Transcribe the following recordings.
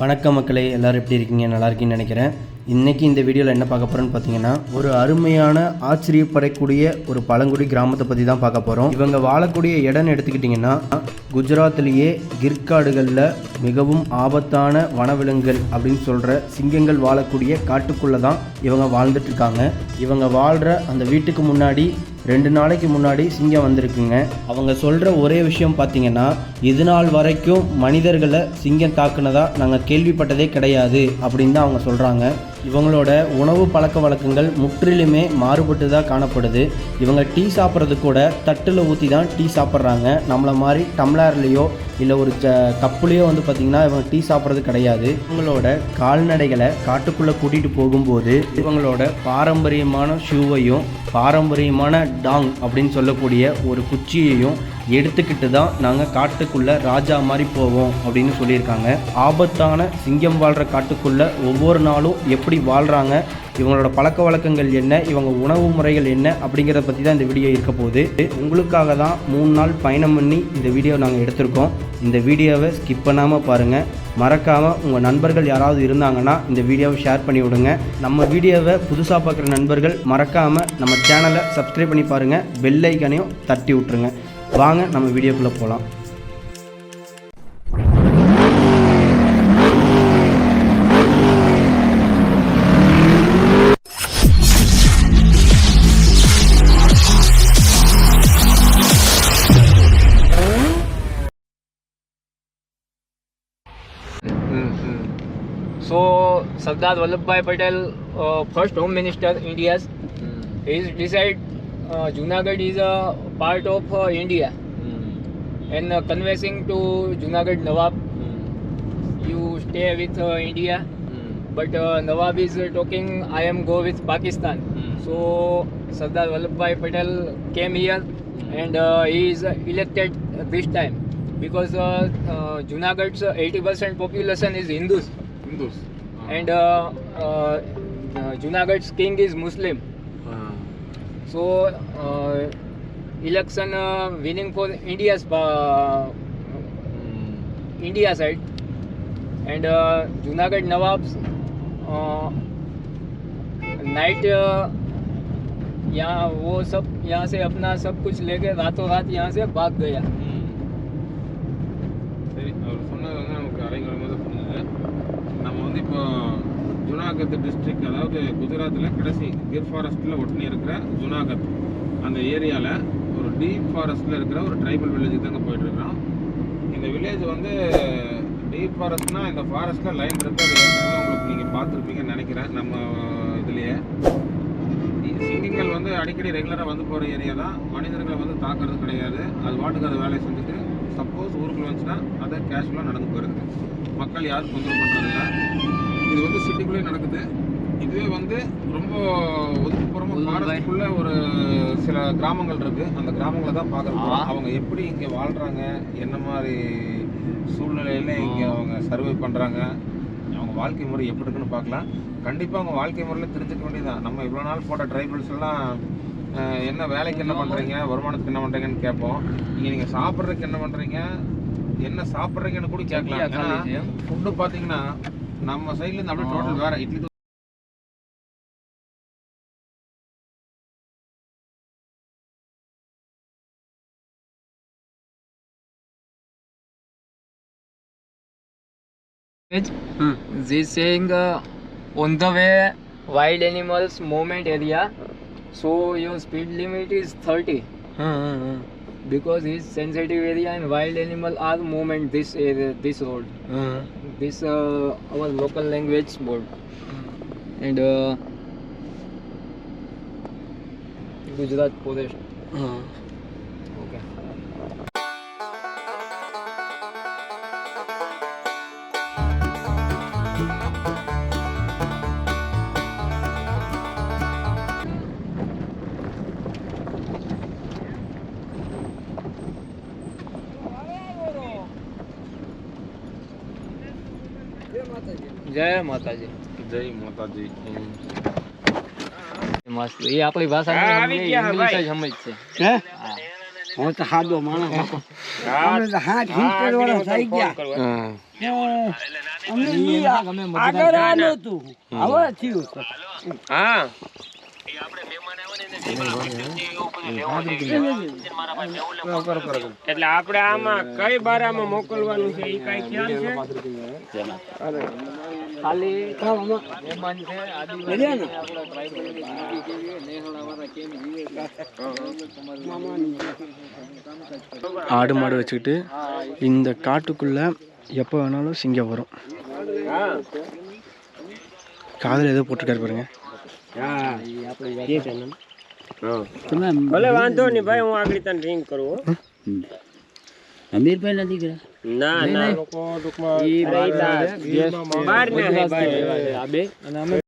வணக்கம் மக்களே எல்லோரும் எப்படி இருக்கீங்க நல்லா இருக்கீங்கன்னு நினைக்கிறேன் இன்றைக்கி இந்த வீடியோவில் என்ன பார்க்க போகிறோன்னு பார்த்தீங்கன்னா ஒரு அருமையான ஆச்சரியப்படக்கூடிய ஒரு பழங்குடி கிராமத்தை பற்றி தான் பார்க்க போகிறோம் இவங்க வாழக்கூடிய இடம்னு எடுத்துக்கிட்டிங்கன்னா குஜராத்திலேயே கிர்காடுகளில் மிகவும் ஆபத்தான வனவிலங்குகள் அப்படின்னு சொல்கிற சிங்கங்கள் வாழக்கூடிய காட்டுக்குள்ளே தான் இவங்க வாழ்ந்துட்டுருக்காங்க இவங்க வாழ்கிற அந்த வீட்டுக்கு முன்னாடி ரெண்டு நாளைக்கு முன்னாடி சிங்கம் வந்திருக்குங்க அவங்க சொல்கிற ஒரே விஷயம் பார்த்தீங்கன்னா இது நாள் வரைக்கும் மனிதர்களை சிங்கம் தாக்குனதா நாங்கள் கேள்விப்பட்டதே கிடையாது அப்படின்னு தான் அவங்க சொல்கிறாங்க இவங்களோட உணவு பழக்க வழக்கங்கள் முற்றிலுமே மாறுபட்டு தான் காணப்படுது இவங்க டீ சாப்பிட்றது கூட தட்டில் ஊற்றி தான் டீ சாப்பிட்றாங்க நம்மளை மாதிரி டம்ளர்லேயோ இல்லை ஒரு ச கப்புலேயோ வந்து பார்த்திங்கன்னா இவங்க டீ சாப்பிட்றது கிடையாது இவங்களோட கால்நடைகளை காட்டுக்குள்ளே கூட்டிகிட்டு போகும்போது இவங்களோட பாரம்பரியமான ஷூவையும் பாரம்பரியமான டாங் அப்படின்னு சொல்லக்கூடிய ஒரு குச்சியையும் எடுத்துக்கிட்டு தான் நாங்கள் காட்டுக்குள்ளே ராஜா மாதிரி போவோம் அப்படின்னு சொல்லியிருக்காங்க ஆபத்தான சிங்கம் வாழ்கிற காட்டுக்குள்ளே ஒவ்வொரு நாளும் எப்படி வாழ்கிறாங்க இவங்களோட பழக்க வழக்கங்கள் என்ன இவங்க உணவு முறைகள் என்ன அப்படிங்கிறத பற்றி தான் இந்த வீடியோ இருக்க போகுது உங்களுக்காக தான் மூணு நாள் பயணம் பண்ணி இந்த வீடியோ நாங்கள் எடுத்திருக்கோம் இந்த வீடியோவை ஸ்கிப் பண்ணாமல் பாருங்கள் மறக்காமல் உங்கள் நண்பர்கள் யாராவது இருந்தாங்கன்னா இந்த வீடியோவை ஷேர் பண்ணி விடுங்க நம்ம வீடியோவை புதுசாக பார்க்குற நண்பர்கள் மறக்காமல் நம்ம சேனலை சப்ஸ்கிரைப் பண்ணி பாருங்கள் பெல்லைக்கனையும் தட்டி விட்டுருங்க வாங்க நம்ம வீடியோக்குள்ளே போகலாம் Vallabhbhai Patel, uh, first Home Minister India's, is hmm. decided uh, Junagadh is a part of uh, India, hmm. and conversing to Junagadh Nawab, hmm. you stay with India, but Nawab is talking, I am go with Pakistan. So Sardar Vallabhbhai Patel came here, and he is elected this time because Junagadh's 80% population is Hindus. And Junagadh king is Muslim so election winning for India India side and Junagadh nawab night यहाँ वो सब यहाँ से अपना सब कुछ लेके रातों रात यहाँ से भाग गया ஜுனாகத் டிஸ்ட்ரிக் அதாவது குஜராத்தில் கடைசி கிர் ஃபாரஸ்ட்டில் ஒட்டினு இருக்கிற ஜுனாகத் அந்த ஏரியாவில் ஒரு டீப் ஃபாரஸ்ட்டில் இருக்கிற ஒரு ட்ரைபல் வில்லேஜ் தாங்க போயிட்டுருக்குறோம் இந்த வில்லேஜ் வந்து டீப் ஃபாரஸ்ட்னால் இந்த ஃபாரஸ்ட்டில் லைன் இருக்குது அது ஏற்கனவே உங்களுக்கு நீங்கள் பார்த்துருப்பீங்கன்னு நினைக்கிறேன் நம்ம இதுலேயே சிங்கங்கள் வந்து அடிக்கடி ரெகுலராக வந்து போகிற ஏரியா தான் மனிதர்களை வந்து தாக்குறது கிடையாது அது வாட்டுக்கு அதை வேலையை செஞ்சுட்டு சப்போஸ் ஊருக்குள்ளே வந்துச்சுன்னா அதை கேஷுவலாக நடந்து போயிருக்கு மக்கள் யாரும் தொந்தரவு பண்ணுறதில்ல இது வந்து சிட்டிக்குள்ளே நடக்குது இதுவே வந்து ரொம்ப ஒதுக்குப்புறமா ஃபாரஸ்டுக்குள்ள ஒரு சில கிராமங்கள் இருக்கு அந்த கிராமங்களை தான் பார்க்குறோம் அவங்க எப்படி இங்கே வாழ்றாங்க என்ன மாதிரி சூழ்நிலையில இங்கே அவங்க சர்வே பண்ணுறாங்க அவங்க வாழ்க்கை முறை எப்படி இருக்குன்னு பார்க்கலாம் கண்டிப்பாக அவங்க வாழ்க்கை முறையில் தெரிஞ்சுக்க வேண்டியதுதான் நம்ம இவ்வளோ நாள் போட்ட ட்ரைபல்ஸ் எல்லாம் என்ன வேலைக்கு என்ன பண்ணுறீங்க வருமானத்துக்கு என்ன பண்ணுறீங்கன்னு கேட்போம் இங்கே நீங்கள் சாப்பிட்றதுக்கு என்ன பண்ணுறீங்க என்ன சாப்பிட்றீங்கன்னு கூட கேட்கலாம் ஃபுட்டு பார்த்தீங்கன்னா நம்ம சைட்லேருந்து அப்படியே டோட்டல் வேற idli dosa This saying uh, on the way wild animals movement area. So your speed limit is 30 because it's sensitive area and wild animal are movement this area this road. this uh, our local language board and uh, Gujarat Pradesh. Uh -huh. જય માતાજી જય માતાજી મસ્ત એ આપણી ભાષા English જ સમજ છે હે હું તો હાદો માણસ અમે તો હાથ હિંચર વાળા થઈ ગયા અમે આગળ આ નહોતું હવે થયું હા આપણે એટલે આપણે આમાં કઈ બારામાં મોકલવાનું છે એ કઈ ખ્યાલ છે ખાલી આમાં મહેમાન છે આદિવાસી રહ્યા ને? આપણા ટ્રાઇબલ નેહળાવાળા કેમ જીવે ஆடு மாடு வச்சுக்கிட்டு இந்த காட்டுக்குள்ளே எப்போ வேணாலும் சிங்கம் வரும் காதில் ஏதோ போட்டிருக்காரு பாருங்க તમે ભલે વાંધો નહીં ભાઈ હું આગળ તને ડ્રિંક કરું અમીરભાઈ ના ના ના લોકો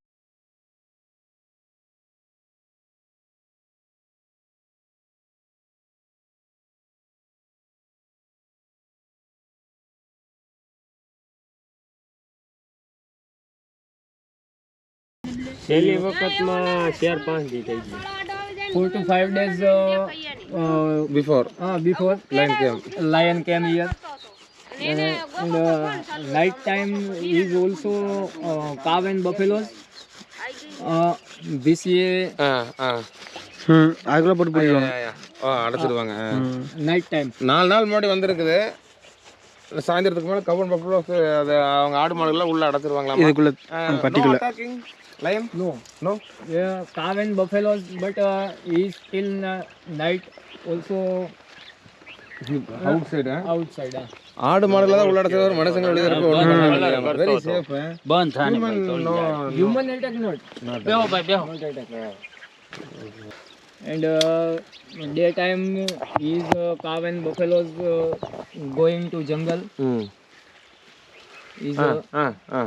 છેલ્લી વખતમાં ચાર પાંચ દી થઈ ગઈ four to five days uh, uh, before uh, before line came lion came here. And, uh, and uh, night time is also uh, cow and buffaloes. Uh, this year ஆ ஆ ம் அதுக்குள்ளே போட்டு போயிடுவாங்க ஆ அடைச்சிடுவாங்க ஆ. night time. நாலு நாள் முன்னாடி வந்திருக்குது சாயந்தரத்துக்கு மேலே govern buffalo அது அவங்க ஆடு மாடுகள்லாம் உள்ள அடைச்சிருவாங்களா இதுக்குள்ளே பட்டிக்குள்ள Lion? No. No? Yeah, cow and buffaloes, but uh, is till uh, night also. Outside outside ಆಡು ಮಾಡಲ್ಲ ಓಡಾಡ್ತಿದ್ರು ಮನಸ್ಸಂಗ ಉಳಿದ್ರೆ ವೆರಿ ಸೇಫ್ ಬಂದ್ ಹ್ಯೂಮನ್ ಹ್ಯೂಮನ್ ಅಟ್ಯಾಕ್ ನೋಟ್ ಬೇವ ಬೈ ಬೇವ and uh, daytime is uh, cow and buffaloes uh, going to jungle mm. is uh, uh, uh, uh.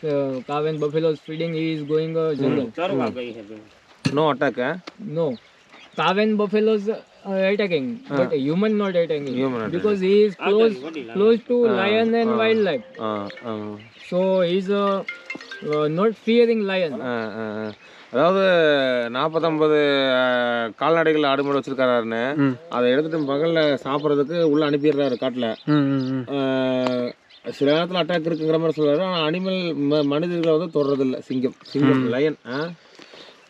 cow and buffalo's feeding he is going uh, jungle. Mm. No attack, eh? No. Cow and buffaloes uh, attacking, uh. but human not attacking. Human because he is close close to uh, lion and uh, wildlife. Uh, uh. So he is uh, uh, not fearing lion. Uh, uh. அதாவது நாற்பத்தொம்பது கால்நடைகள் ஆடு மாடு வச்சிருக்காருன்னு அதை எடுத்துட்டு பகல்ல சாப்பிட்றதுக்கு உள்ள அனுப்பிடுறாரு காட்டில் சில நேரத்தில் அட்டாக் இருக்குங்கிற மாதிரி சொல்கிறாரு ஆனால் அனிமல் ம மனிதர்களை வந்து தொடரதில்லை சிங்கம் சிங்கம் லயன் ஆ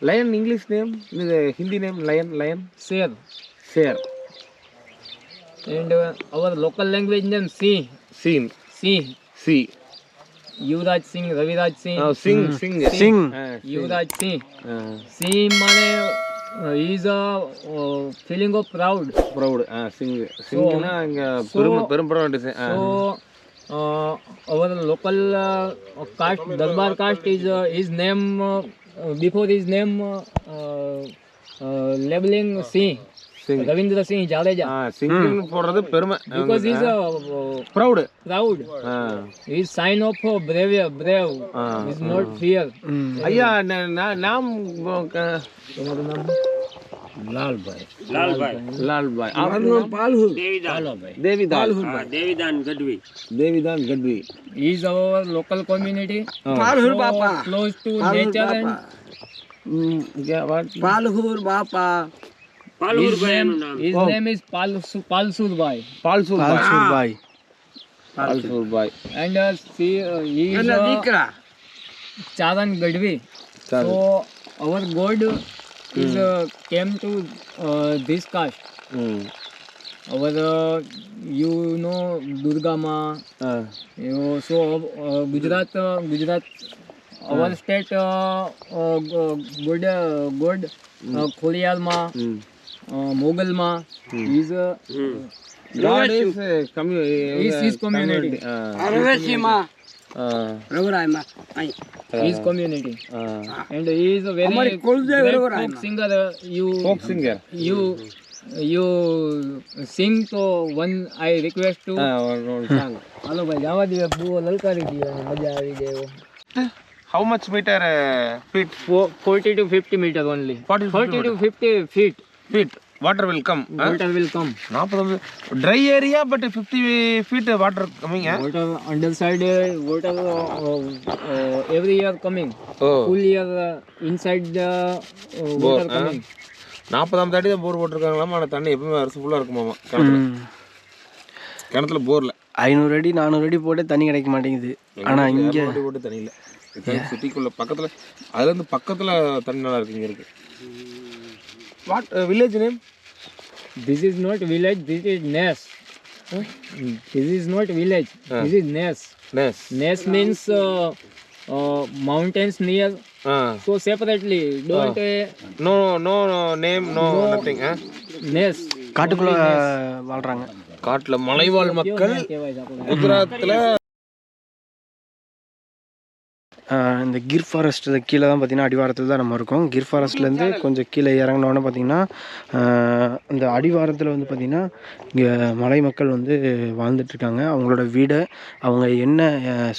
லயன் இங்கிலீஷ் நேம் இது ஹிந்தி நேம் லயன் லயன் சேர் சேர் அவர் லோக்கல் லாங்குவேஜ் நேம் சி name சி சி யுவராஜ் சிங் ரவிராஜ் சிங் சிங் சிங் சிங் யுவராஜ் சிங் சி மலே सिंह माने is a feeling of proud proud இங்க பெரும் பெரும் brand so our local uh, caste, Darbar caste is uh, his name, uh, before his name, uh, uh, labeling Singh. Singh. Ravindra Singh Jadeja. Ah, singh hmm. for the perma. Because he is uh, proud. Proud. Ah. is sign of uh, brave, uh, Ah. He's not fear. ayya Yeah, na na naam. Lal Lal Lal bhai bhai Lalbhai Lalbhai Lalbhai આપનું નામ Palhu Devidan Devidan Devidan Gadhvi Devidan Gadhvi is our local community Palhu Bapa close to nature and क्या बात पालहूर बापा पालहूर भाई नाम his name oh। Is Palsu Palsur bhai Palsur Palsur bhai Palsur bhai and she he is Chadan Gadhvi so our god is uh, came to uh, this caste. Mm. Our uh, you know Durga Ma. Uh. You know, so uh, Gujarat uh, Gujarat uh. our state uh, uh, good uh, good mm. uh, Kholiyal Ma. Mm. Uh, Mughal Ma mm. is uh, mm. God is uh, commu- is his community. Uh, Arvashi Ma. बरोबर आहे मा is community and is a very बरोबर आहे singer you folk singer you you sing to one I request to હાલો ભાઈ જવા દે બહુ લલકારી ગયો મજા આવી ગઈ how much meter feet 40 to 50 meter only 40 to 50 feet feet water will come water will come 40 dry area but 50 feet water coming water under side water every year coming full year inside the water coming நாற்பதாம் தேதி தான் போர் போட்டிருக்காங்களாமா ஆனால் தண்ணி எப்பவுமே அரசு ஃபுல்லாக இருக்குமாமா கிணத்துல கிணத்துல போரில் ஐநூறு அடி நானூறு அடி போட்டு தண்ணி கிடைக்க மாட்டேங்குது ஆனால் இங்கே போட்டு தண்ணி இல்லை சிட்டிக்குள்ளே பக்கத்தில் அதுலேருந்து பக்கத்தில் தண்ணி நல்லா இருக்கு இங்கே இருக்குது What uh, village name? This is not village, this is nest. Huh? This is not village, uh. this is nest. Nest. Nest means uh, uh, mountains near. Uh. So separately, don't. Uh. No, no, no name, no, no nothing. Huh? Nest. காட்டுக்குள்ள வாழ்றாங்க காட்டுல மலைவாழ் மக்கள் குஜராத்ல இந்த Gir forest கீழே தான் பார்த்திங்கன்னா அடிவாரத்தில் தான் நம்ம இருக்கோம் கிர் ஃபாரஸ்ட்லேருந்து கொஞ்சம் கீழே இறங்கினோன்னு பார்த்திங்கன்னா இந்த அடிவாரத்தில் வந்து பார்த்திங்கன்னா இங்கே மலை மக்கள் வந்து வாழ்ந்துட்டுருக்காங்க அவங்களோட வீடை அவங்க என்ன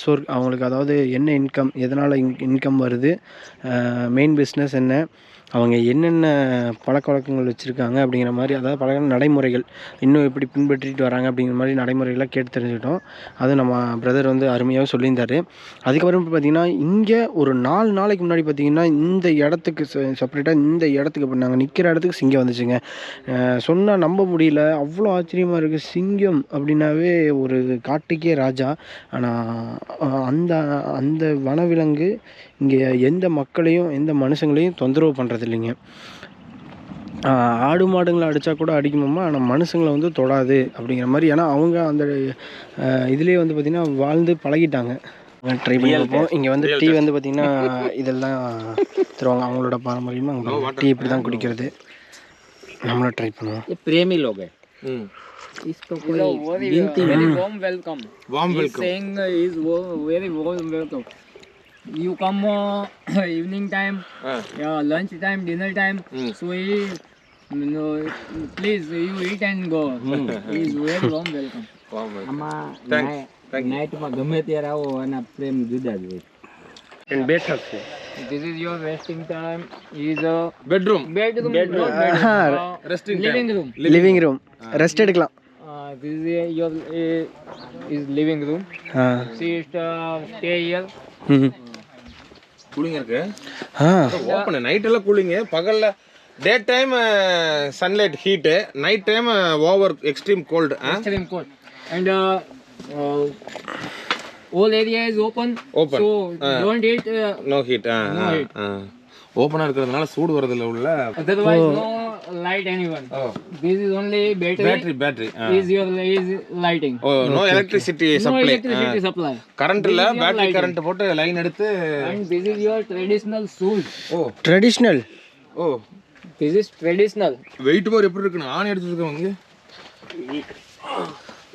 சோர் அவங்களுக்கு அதாவது என்ன இன்கம் எதனால் இன் இன்கம் வருது மெயின் பிஸ்னஸ் என்ன அவங்க என்னென்ன பழக்க வழக்கங்கள் வச்சுருக்காங்க அப்படிங்கிற மாதிரி அதாவது பழக நடைமுறைகள் இன்னும் எப்படி பின்பற்றிட்டு வராங்க அப்படிங்கிற மாதிரி நடைமுறைகள்லாம் கேட்டு தெரிஞ்சுக்கிட்டோம் அது நம்ம பிரதர் வந்து அருமையாக சொல்லியிருந்தார் அதுக்கப்புறம் பார்த்திங்கன்னா இங்கே ஒரு நாலு நாளைக்கு முன்னாடி பார்த்திங்கன்னா இந்த இடத்துக்கு செப்பரேட்டாக இந்த இடத்துக்கு இப்போ நாங்கள் நிற்கிற இடத்துக்கு சிங்கம் வந்துச்சுங்க சொன்னால் நம்ப முடியல அவ்வளோ ஆச்சரியமாக இருக்குது சிங்கம் அப்படின்னாவே ஒரு காட்டுக்கே ராஜா ஆனால் அந்த அந்த வனவிலங்கு இங்கே எந்த மக்களையும் எந்த மனுஷங்களையும் தொந்தரவு பண்ணுறது இல்லைங்க ஆஹ் ஆடு மாடுங்களை அடித்தா கூட அடிக்குமாமா ஆனால் மனுஷங்களை வந்து தொடாது அப்படிங்கிற மாதிரி ஏன்னா அவங்க அந்த இதுலேயே வந்து பார்த்திங்கன்னா வாழ்ந்து பழகிட்டாங்க ட்ரை பண்ணி பார்ப்போம் இங்கே வந்து டீ வந்து பார்த்திங்கன்னா இதெல்லாம் தருவாங்க அவங்களோட பாரம்பரியமாக டீ இப்படி தான் குடிக்கிறது நம்மளும் ட்ரை பண்ணுவோம் ये प्रेमी लोग हैं ம் इसको कोई गिनती very warm welcome. Warm He's welcome saying uh, is wo- very warm welcome. you come uh, evening time, uh. yeah, lunch time, dinner time. Mm. So he, no, please you eat and go. Mm. very warm welcome. Warm welcome. Thanks. નાઇટમાં ગમે this is your resting time is a bedroom bedroom, bedroom. Not bedroom. Uh, resting ah, living time. room living room rested club uh, this is a, your uh, is living room uh. she is uh, stay here mm -hmm. Cooling இருக்கு open night எல்லாம் cooling பகல்ல day time sunlight heat night time over extreme cold extreme cold and all area is open open so uh, heat eat uh, no இருக்கிறதுனால சூடு வரதுல உள்ள otherwise no light anyone O this is only battery, battery battery is your is lighting O no electricity no supply electricity supply current இல்ல This is your battery lighting. Current போட்டு line எடுத்து and this is your traditional shoes O traditional O this is traditional wait பார் எப்படி இருக்குன்னு ஆணி எடுத்து இருக்கவங்க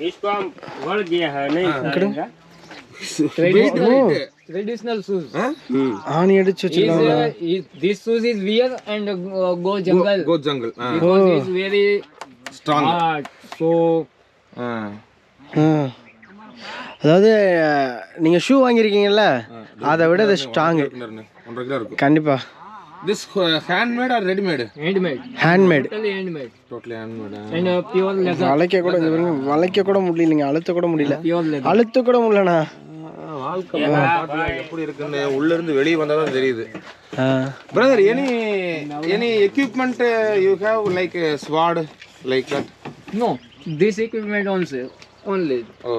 इसको हम वड़ दिया है नहीं करेगा ட்ரெடிஷனல் ஷூஸ் hmm. ஆணி அடிச்சு வச்சிருக்காங்க this shoes is wear and go jungle go jungle is very strong so அதாவது நீங்க ஷூ வாங்கியிருக்கீங்கல்ல ah, அதை விட இது ஸ்ட்ராங் கண்டிப்பா this handmade or readymade handmade handmade handmade totally handmade வளைக்க கூட வளைக்க கூட முடியலங்க அழுத்த கூட முடியல அழுத்த கூட முடியலண்ணா எப்படி இருக்குன்னு உள்ள இருந்து வெளியே வந்தா தான் தெரியுது ஆ. Brother any any equipment you have like swat like that no this equipment also only ஓ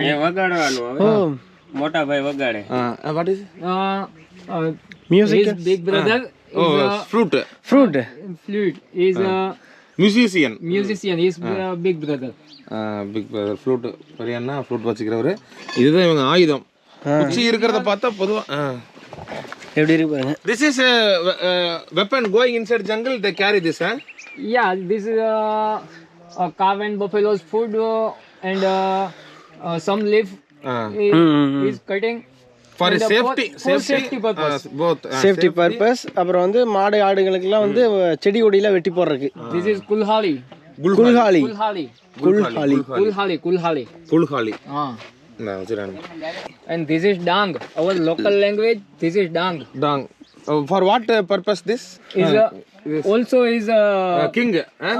એ વગાડવાનું ஓ હવે મોટા ભાઈ વગાડે what is uh, uh, music his big brother O is a flute musician musician is big brother big brother flute பெரியண்ணா flute வச்சுக்கிறவர் இதுதான் இவங்க ஆயுதம் உச்சி இருக்கிறத பார்த்தா பொதுவா எப்படி இருக்கு பாருங்க this is weapon going inside jungle they carry this ah yeah this is cow and buffaloes food and some leaf is cutting uh, some leaf he is cutting for And, uh, safety for- for safety safety purpose. Both safety purpose அப்புறம் வந்து மாடு ஆடுகளுக்கெல்லாம் வந்து செடி கொடியெல்லாம் வெட்டி போடுறதுக்கு this is kulhali குல்ஹாலி kulhali குல்ஹாலி kulhali kulhali புல்ஹாலி ah நான் வச்சுறேன் and this is dang our local language this is dang Tang for what purpose this is uh, also is uh, king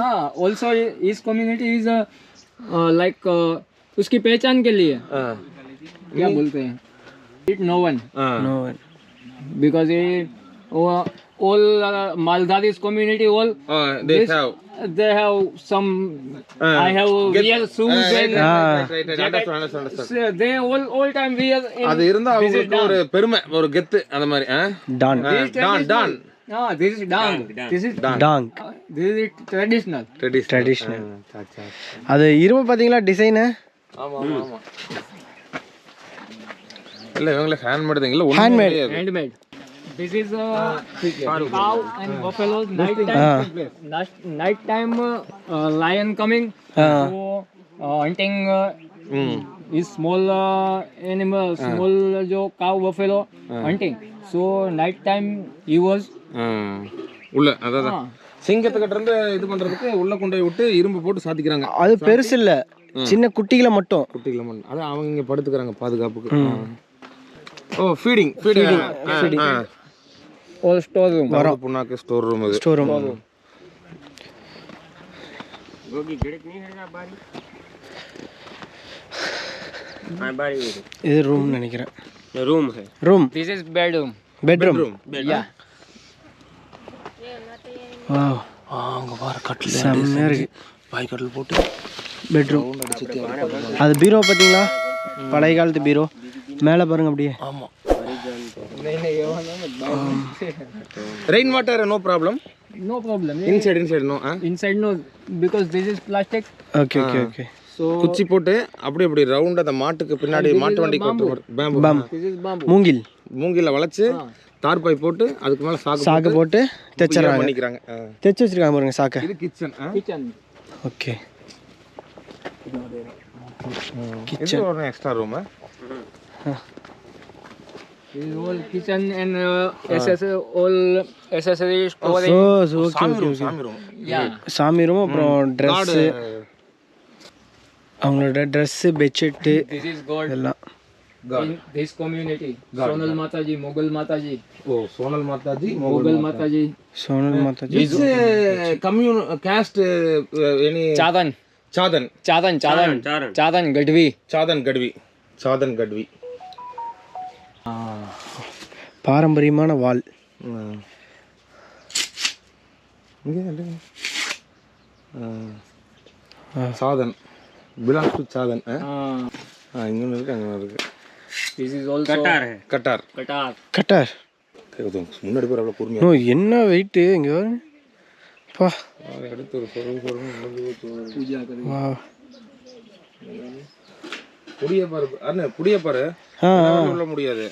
हाँ also is community is uh, uh, like uh, उसकी पहचान के लिए क्या बोलते हैं It no one. Uh. No one. Because it, all, all uh, Malgadis community, all. Uh, they this, have. They have some. Uh, I have get, real shoes uh, and. Uh, right, right, right, right. Understand, understand, understand. They all all time wear. அது இருந்தா அவங்களுக்கு ஒரு பெருமை ஒரு கெத்து அந்த மாதிரி. Don don don. No, this is dang. dang. This is dang. dang. Uh, this is traditional. Traditional. traditional. அது இரும்பு பாத்தீங்களா டிசைன் ஆமா ஆமா இல்ல இவங்கள ஹேண்ட் மேட் இல்ல hand made hand made this is a cow and buffalo night time night, night time uh, lion coming uh. so uh, hunting uh, mm. is small uh, animal small uh. jo cow buffalo uh. hunting so night time he was உள்ள அதான் சிங்கத்துக்கிட்ட இருந்து இது பண்றதுக்கு உள்ள கொண்டு விட்டு இரும்பு போட்டு சாத்திக்கிறாங்க அது பெருசு இல்ல சின்ன குட்டிகளை மட்டும் குட்டிகளை மட்டும் அதான் அவங்க படுத்துக்கிறாங்க பாதுகாப்புக்கு ஓ ஃபீடிங் ஃபீடிங் ஃபீடிங் ஒரு ஸ்டோர் ரூம் வர புண்ணாக்கு ஸ்டோர் ரூம் இது ஸ்டோர் ரூம் இது ரூம் நினைக்கிறேன் room room this is bedroom bedroom yeah wow அங்க பாரு கட்டில் செம்மையா இருக்கு பாய் கட்டில் போட்டு பெட்ரூம் அது பீரோ பார்த்தீங்களா பழைய காலத்து பீரோ மேலே பாருங்க அப்படியே ஆமாம் rain water no problem no problem inside inside no inside no because this is plastic okay okay okay குச்சி போட்டு அப்படி அப்படி ரவுண்ட் அந்த மாட்டுக்கு பின்னாடி மாட்டு வண்டி மூங்கில் மூங்கில வளைச்சு தார்பாய் போட்டு அதுக்கு மேல சாக்கு சாக்கு போட்டு தைச்சறாங்க பண்ணிக்கறாங்க தைச்சு வச்சிருக்காங்க பாருங்க சாக்கு இது கிச்சன் கிச்சன் ஓகே கிச்சன் ஒரு extra room all kitchen and uh, accessory, all accessories clothing. Oh, so, so okay, okay, okay. Yeah. Sami room, bro. Dress. அவங்களோட ட்ரெஸ்ஸு பெட்ஷீட்டு எல்லாம் this community sonal mataji mogal mataji oh sonal mataji mogal mataji sonal mataji this uh, commune caste uh, any chadan chadan chadan chadan chadan gadvi chadan gadvi chadan gadvi பாரம்பரியமான வால் சாதன் belongs to சாதன் இங்கே இருக்கு அங்கே இருக்கு கட்டார் கட்டார் கட்டார் முன்னாடி என்ன வெயிட்டு இங்கே பாருங்க அடுத்து ஒரு அண்ணே புடிய சொல்ல முடியாது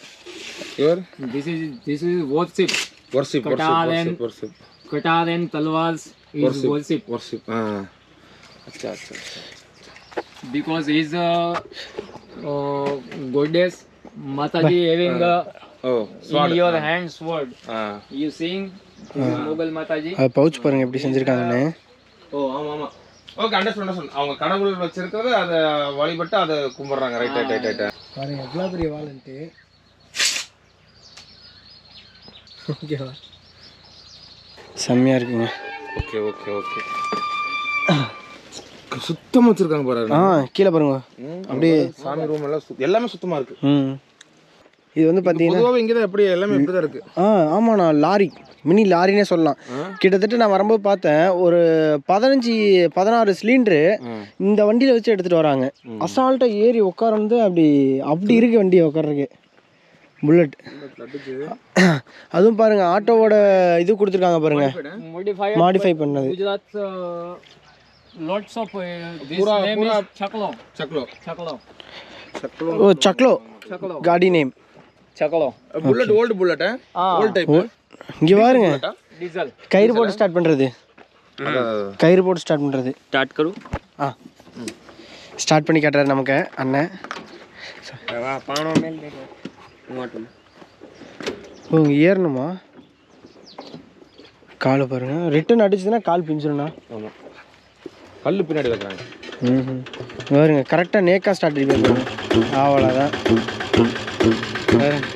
your this is this is worship worship worship worship कटार एंड तलवार इज वर्शिप वर्शिप हां अच्छा अच्छा अच्छा because is goddess Mataji having oh sword in your uh, hand sword uh, you seeing uh, mobile mataji pouch பாருங்க எப்படி செஞ்சிருக்காங்கன்னு ஓ ஆமா ஆமா ஓகே அண்டர்ஸ்டாண்ட் அண்டர்ஸ்டாண்ட் அவங்க கடவுள் வச்சிருக்கிறது அதை வழிபட்டு அதை கும்பிட்றாங்க ரைட் ரைட் ரைட் ரைட் பாருங்க எவ்வளோ பெரிய வாலண்ட்டு ஓகேவா செம்மையாக இருக்குங்க ஓகே ஓகே ஓகே சுத்தமாக வச்சுருக்காங்க பாரு ஆ கீழே பாருங்க அப்படியே சாமி ரூம் எல்லாம் எல்லாமே சுத்தமாக இருக்கு ம் இது வந்து பார்த்தீங்கன்னா இங்கே தான் எப்படி எல்லாமே இப்படி தான் இருக்குது ஆ ஆமாண்ணா லாரி மினி லாரினே சொல்லலாம் கிட்டத்தட்ட நான் வரும்போது பார்த்தேன் ஒரு பதினஞ்சு பதினாறு சிலிண்டரு இந்த வண்டியில் வச்சு எடுத்துகிட்டு வராங்க அசால்ட்டாக ஏறி உட்காருந்து அப்படி அப்படி இருக்குது வண்டியை உட்காருக்கு புல்லட் அதுவும் பாருங்க ஆட்டோவோட இது கொடுத்துருக்காங்க பாருங்க மாடிஃபை பண்ணது uh, uh, ஓ சக்லோ காடி name சக்கலம் bullet old bullet old type இங்க பாருங்க டீசல் கயிறு போட்டு ஸ்டார்ட் பண்றது கயிறு போட்டு ஸ்டார்ட் பண்றது ஸ்டார்ட் கரு ஆ ஸ்டார்ட் பண்ணி காட்டுறாரு நமக்கு அண்ணன் ஓ ஏறணுமா கால் பாருங்க ரிட்டர்ன் அடிச்சதுன்னா கால் பிஞ்சிரும்ண்ணா ஆமாம் கல் பின்னாடி வைக்கிறாங்க ம் பாருங்க கரெக்டாக நேக்காக ஸ்டார்ட் பண்ணி அவ்வளோதான் Nice.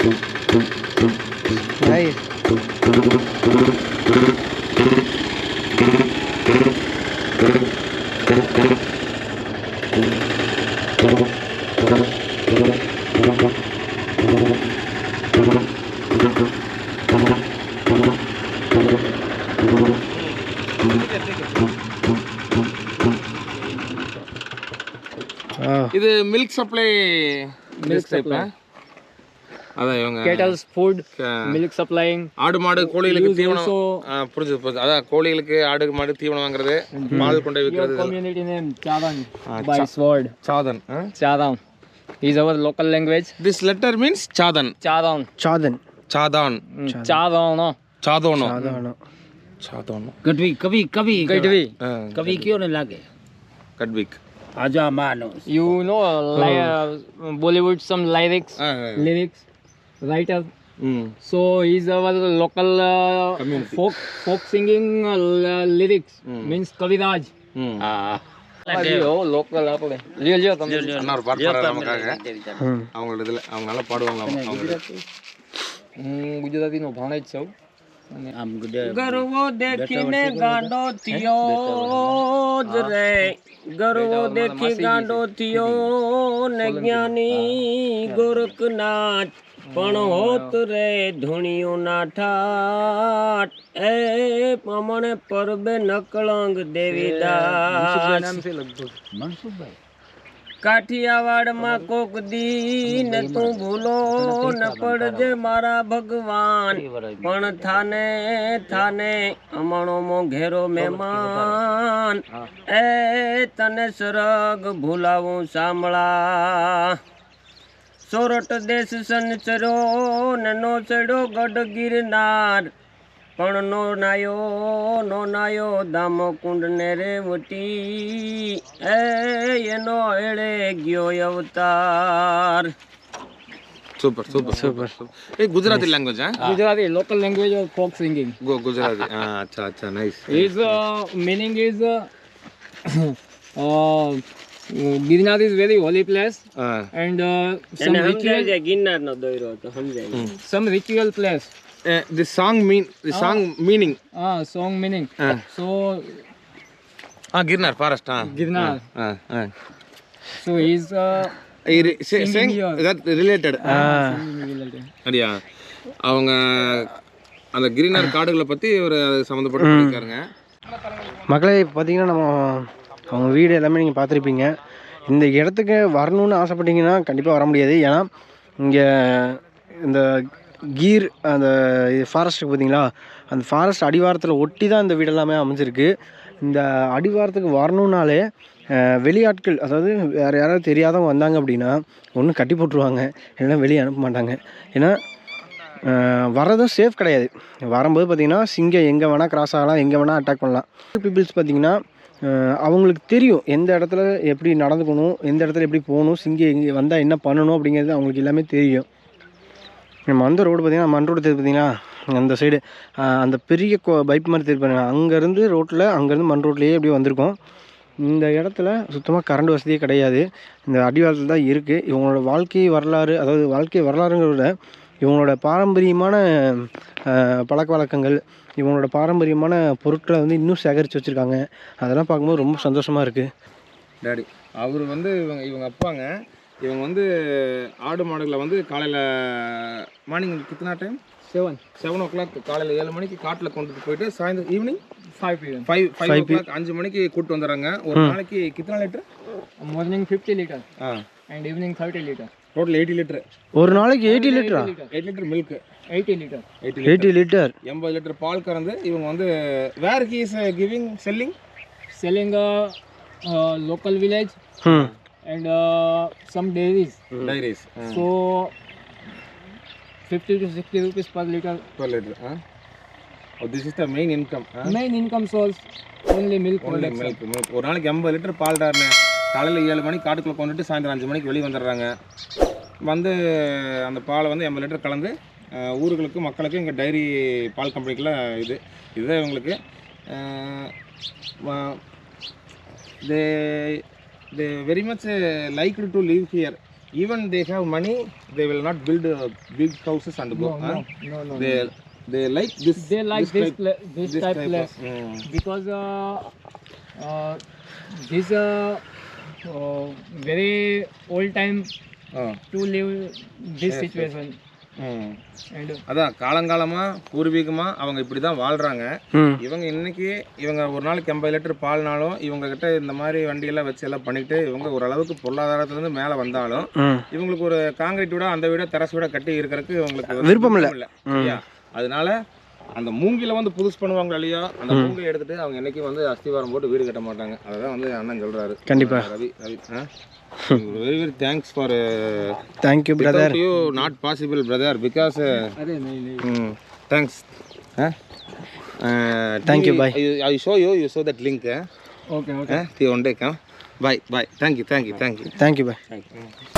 இது மில்க் சப்ளை மில்க் சப்ளை அதான் இவங்க Kettle's food, க- milk supplying. ஆடு மாடு கோழிகளுக்கு Use தீவனம் also ஆ, புரிஞ்சுது புரிஞ்சுது அதான் கோழிகளுக்கு ஆடு மாடு தீவனம் வாங்குறது பால் கொண்டு போய் Your விற்கிறது community name Chadan Ah, by Cha- sword. Chadan Chadan is our local language. This letter means Chadan Chadan. Chadan Chadan Mm, Chadan. no? சாதோனோ சாதாரணம் சாதோனோ કભી કભી કભી Gadvi. કભી કયો ને લાગે கட்விக் આજા માનો You know li- uh, Bollywood some lyrics, lyrics, writer. ம் So he's our local uh, Community. folk folk singing uh, l- lyrics means Kaviraj. ம் લિયો લોકલ આપણે લ્યો લ્યો તમે அண்ணா ஒரு பாட்டு பாடுறாரு நமக்காக அவங்களோட இதுல அவங்க நல்லா பாடுவாங்க அவங்க હું ગુજરાતીનો ભાણેજ છું અને આમ ગુજે ગરવો દેખીને ગાંડો થયો જ રે ગરવો દેખી ગાંડો થયો ને જ્ઞાની ગોરખનાથ પણ હોત રે ધૂણિયો ના ઠાટ એ પમણે પરબે નકળંગ દેવી મનસુખભાઈ કાઠિયાવાડમાં કોક દીન તું ભૂલો ન પડજે મારા ભગવાન પણ થાને થાને અમણો મો ઘેરો મહેમાન એ તને સરગ ભૂલાવું સાંભળા સોરઠ દેશ સંચરો ને નો ચડ્યો ગઢ ગિરનાર પણ નો નાયો નો નાયો દામો કુંડને રેવટી એ એનો એળે ગયો અવતાર સુપર સુપર સુપર એ ગુજરાતી લેંગ્વેજ હા Gujarati local language of folk singing go Gujarati હા અચ્છા અચ્છા nice is meaning is Girnar is very holy place and some ritual Girnar નો દોયરો તો સમજાય some ritual place Uh, the song mean the ah. song meaning ah song meaning ah. so ah girnar forest ah girnar ah, ah. ah. so he's uh saying that related அப்படியா அவங்க அந்த greener காடுகளை பற்றி ஒரு சம்பந்தப்பட்டு மக்களை மக்களே பார்த்தீங்கன்னா நம்ம அவங்க வீடு எல்லாமே நீங்கள் பார்த்துருப்பீங்க இந்த இடத்துக்கு வரணும்னு ஆசைப்பட்டீங்கன்னா கண்டிப்பாக வர முடியாது ஏன்னா இங்கே இந்த கீர் அந்த ஃபாரஸ்ட் பார்த்தீங்களா அந்த ஃபாரஸ்ட் அடிவாரத்தில் ஒட்டி தான் இந்த வீடெல்லாமே அமைஞ்சிருக்கு இந்த அடிவாரத்துக்கு வரணுன்னாலே வெளியாட்கள் அதாவது வேறு யாராவது தெரியாதவங்க வந்தாங்க அப்படின்னா ஒன்று கட்டி போட்டுருவாங்க இல்லைன்னா வெளியே அனுப்ப மாட்டாங்க ஏன்னா வரதும் சேஃப் கிடையாது வரும்போது பார்த்திங்கன்னா சிங்கம் எங்கே வேணால் க்ராஸ் ஆகலாம் எங்கே வேணால் அட்டாக் பண்ணலாம் பீப்புள்ஸ் பார்த்திங்கன்னா அவங்களுக்கு தெரியும் எந்த இடத்துல எப்படி நடந்துக்கணும் எந்த இடத்துல எப்படி போகணும் சிங்கம் எங்கே வந்தால் என்ன பண்ணணும் அப்படிங்கிறது அவங்களுக்கு எல்லாமே தெரியும் நம்ம வந்த ரோடு பார்த்திங்கன்னா மண் ரோடு தெரியுது பார்த்திங்கன்னா அந்த சைடு அந்த பெரிய கோ பைப் மாதிரி தெரியுப்பாங்க அங்கேருந்து ரோட்டில் அங்கேருந்து மண் ரோட்லேயே அப்படியே வந்திருக்கோம் இந்த இடத்துல சுத்தமாக கரண்ட் வசதியே கிடையாது இந்த அடிவாரத்தில் தான் இருக்குது இவங்களோட வாழ்க்கை வரலாறு அதாவது வாழ்க்கை வரலாறுங்கிறத விட இவங்களோட பாரம்பரியமான பழக்க வழக்கங்கள் இவங்களோட பாரம்பரியமான பொருட்களை வந்து இன்னும் சேகரித்து வச்சுருக்காங்க அதெல்லாம் பார்க்கும்போது ரொம்ப சந்தோஷமாக இருக்குது டேடி அவர் வந்து இவங்க இவங்க அப்பாங்க இவங்க வந்து ஆடு மாடுகளை வந்து காலையில் மார்னிங் கித்தனா time seven seven o'clock காலையில் ஏழு மணிக்கு காட்டில் கொண்டு போயிட்டு சாயந்தரம் evening five five five o'clock அஞ்சு மணிக்கு கூப்பிட்டு வந்துடுறாங்க ஒரு நாளைக்கு கித்தனை litre morning fifty litre and evening thirty litre total eighty litre ஒரு நாளைக்கு eighty லிட்டரா eight litre milk eighty litre eighty litre எண்பது லிட்டர் பால் கறந்து இவங்க வந்து வேர் கீஸ் giving selling செல்லிங்கா local village and some uh, some dairies. So fifty Uh. So, 50 to 60 rupees per liter. Per liter. Huh? Oh, this is the main income. Huh? Main income ஒரு நாளைக்கு எண்பது litre பால் டாருண்ணே காலையில் ஏழு மணிக்கு காட்டுக்குள்ளே கொண்டுட்டு சாயந்தரம் அஞ்சு மணிக்கு வெளியே வந்துடுறாங்க வந்து அந்த பாலை வந்து எண்பது லிட்டர் கலந்து ஊர்களுக்கும் மக்களுக்கும் இங்கே டைரி பால் கம்பெனிக்கெலாம் இது இதுதான் இவங்களுக்கு they very much uh, likely to live here even they have money they will not build uh, big houses and go no, huh? no, no, no, they no. they like this they like this this, type, this type, type place of, mm. because uh, uh, this uh, uh, very old time uh. to live this yes, situation yes. அதான் காலங்காலமாக பூர்வீகமாக அவங்க இப்படிதான் வாழ்றாங்க வாழ்கிறாங்க இவங்க இன்னைக்கு இவங்க ஒரு நாளைக்கு எண்பது லிட்டர் பால்னாலும் இவங்க கிட்ட இந்த மாதிரி வண்டியெல்லாம் வச்சு எல்லாம் பண்ணிட்டு இவங்க ஓரளவுக்கு பொருளாதாரத்துலேருந்து மேலே வந்தாலும் இவங்களுக்கு ஒரு காங்கிரீட் விட அந்த விட தரசு விட கட்டி இருக்கிறதுக்கு இவங்களுக்கு விருப்பம் இல்லை அதனால அந்த மூங்கில வந்து புதுசு பண்ணுவாங்க இல்லையா அந்த மூங்கில எடுத்துட்டு அவங்க என்னைக்கும் வந்து அஸ்திவாரம் போட்டு வீடு கட்ட மாட்டாங்க அதான் வந்து அண்ணன் சொல்றாரு கண்டிப்பா Ravi Ravi very very thanks for thank you brother you not possible brother because thanks thank you bye I show you you show that link okay okay the one day come bye bye thank you thank you thank you thank you bye thank you